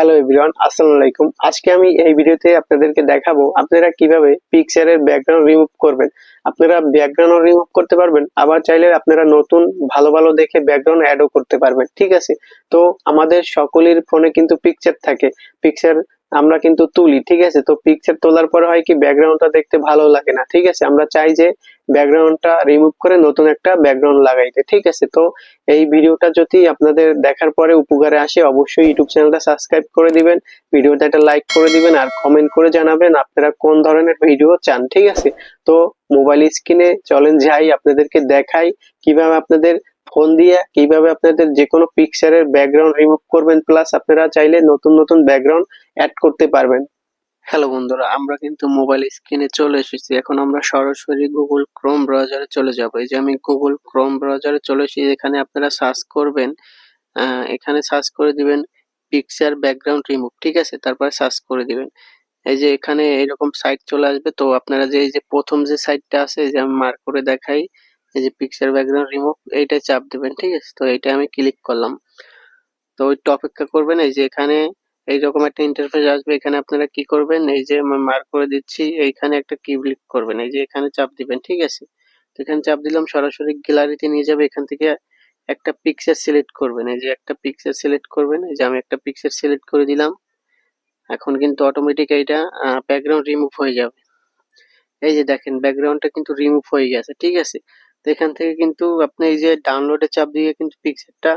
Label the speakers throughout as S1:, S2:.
S1: Hello everyone আসসালামু আলাইকুম আজকে আমি এই ভিডিওতে আপনাদেরকে দেখাবো আপনারা কীভাবে পিকচারের ব্যাকগ্রাউন্ড রিমুভ করবেন। আপনারা ব্যাকগ্রাউন্ড রিমুভ করতে পারবেন, আবার চাইলে আপনারা নতুন ভালো ভালো দেখে ব্যাকগ্রাউন্ড অ্যাডও করতে পারবেন, ঠিক আছে? তো আমাদের সকলের ফোনে কিন্তু পিকচার থাকে। পিকচার আমরা কিন্তু তুলি, ঠিক আছে? তো পিকচার তোলার পরে হয় কি ব্যাকগ্রাউন্ডটা দেখতে ভালো লাগে না, ঠিক আছে? আমরা চাই যে ব্যাকগ্রাউন্ডটা রিমুভ করে নতুন একটা ব্যাকগ্রাউন্ড লাগাইতে, ঠিক আছে? তো এই ভিডিওটা যদি আপনাদের দেখার পরে উপকারে আসে, অবশ্যই ইউটিউব চ্যানেলটা সাবস্ক্রাইব করে দিবেন ভিডিওটা একটা লাইক করে দিবেন, আর কমেন্ট করে জানাবেন আপনারা কোন ধরনের ভিডিও চান, ঠিক আছে? তো মোবাইল স্ক্রিনে চলেন যাই, আপনাদেরকে দেখাই কীভাবে আপনাদের ফোন দিয়ে, কীভাবে আপনাদের যে কোনো পিকচারের ব্যাকগ্রাউন্ড রিমুভ করবেন প্লাস আপনারা চাইলে নতুন নতুন ব্যাকগ্রাউন্ড অ্যাড করতে পারবেন। হ্যালো বন্ধুরা, আমরা কিন্তু মোবাইল স্ক্রিনে চলে এসেছি। এখন আমরা সরাসরি গুগল ক্রোম ব্রাউজারে চলে যাব। এই যে আমি গুগল ক্রোম ব্রাউজারে চলে এসেছি, এখানে আপনারা সার্চ করবেন এখানে সার্চ করে দিবেন পিকচার ব্যাকগ্রাউন্ড রিমুভ ঠিক আছে? তারপরে সার্চ করে দিবেন। এই যে এখানে এরকম সাইট চলে আসবে, তো আপনারা যে, এই যে প্রথম যে সাইটটা আছে যে আমি মার্ক করে দেখাই, এই যে পিকচার ব্যাকগ্রাউন্ড রিমুভ এইটা চাপ দিবেন, ঠিক আছে? তো এইটা আমি ক্লিক করলাম। তো একটু অপেক্ষা করবেন, এই যে এখানে এইরকম একটা ইন্টারফেস আসবে, এখানে আপনারা কি করবেন? এই যে আমি মার্ক করে দিচ্ছি, এইখানে একটা কি ক্লিক করবেন। এই যে এখানে চাপ দিবেন, ঠিক আছে? তো এখানে চাপ দিলাম, সরাসরি গ্যালারিতে নিয়ে যাবে, এখান থেকে একটা পিকচার সিলেক্ট করবেন। এই যে একটা পিকচার সিলেক্ট করবেন, এই যে আমি একটা পিকচার সিলেক্ট করে দিলাম। এখন কিন্তু অটোমেটিক এইটা ব্যাকগ্রাউন্ড রিমুভ হয়ে যাবে। এই যে দেখেন ব্যাকগ্রাউন্ডটা কিন্তু রিমুভ হয়ে গেছে, ঠিক আছে? তো এখান থেকে কিন্তু আপনি এই যে ডাউনলোডে চাপ দিয়ে কিন্তু পিকচারটা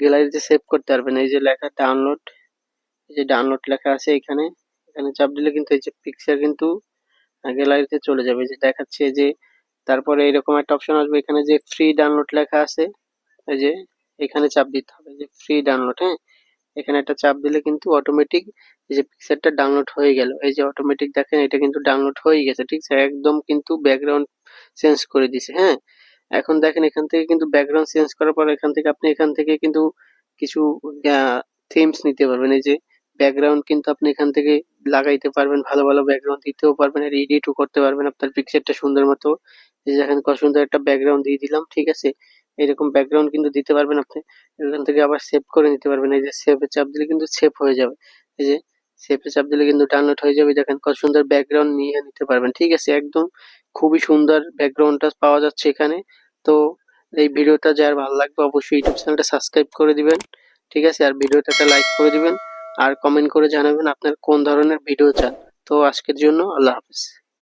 S1: গ্যালারিতে সেভ করতে পারবেন। এই যে লেখা ডাউনলোড এই যে ডাউনলোড লেখা আছে এখানে। এখানে চাপ দিলে কিন্তু এই যে পিকচার কিন্তু গ্যালারিতে চলে যাবে। যে দেখাচ্ছে যে তারপরে এরকম একটা অপশন আসবে। এখানে যে ফ্রি ডাউনলোড লেখা আছে, এই যে এখানে চাপ দিতে হবে। যে ফ্রি ডাউনলোড হ্যাঁ? এখানে একটা চাপ দিলে কিন্তু অটোমেটিক এই যে পিকচারটা ডাউনলোড হয়ে গেল। এই যে অটোমেটিক দেখেন, এটা কিন্তু ডাউনলোড হয়ে গেছে, ঠিক আছে? একদম কিন্তু ব্যাকগ্রাউন্ড চেঞ্জ করে দিছে হ্যাঁ? এখন দেখেন, এখান থেকে কিন্তু ব্যাকগ্রাউন্ড চেঞ্জ করার পর এখান থেকে আপনি এখান থেকে কিন্তু কিছু থিমস নিতে পারবেন। এই যে ব্যাকগ্রাউন্ড কিন্তু আপনি এখান থেকে লাগাইতে পারবেন, ভালো ভালো ব্যাকগ্রাউন্ড দিতেও পারবেন আর এডিটও করতে পারবেন আপনার পিকচারটা সুন্দর মতো। যে দেখেন কত সুন্দর একটা ব্যাকগ্রাউন্ড দিয়ে দিলাম, ঠিক আছে? এরকম ব্যাকগ্রাউন্ড কিন্তু দিতে পারবেন আপনি। এখান থেকে আবার সেভ করে নিতে পারবেন। এই যে সেভে চাপ দিলে কিন্তু সেভ হয়ে যাবে। এই যে সেভে চাপ দিলে কিন্তু ডাউনলোড হয়ে যাবে। দেখেন কত সুন্দর ব্যাকগ্রাউন্ড নিয়ে নিতে পারবেন, ঠিক আছে? একদম খুবই সুন্দর ব্যাকগ্রাউন্ডটা পাওয়া যাচ্ছে এখানে। তো এই ভিডিওটা যার ভালো লাগবে অবশ্যই ইউটিউব চ্যানেলটা সাবস্ক্রাইব করে দিবেন, ঠিক আছে? আর ভিডিওটাতে লাইক করে দিবেন। আর কমেন্ট করে জানাবেন আপনার কোন ধরনের ভিডিও চান। তো আজকের জন্য আল্লাহ হাফেজ।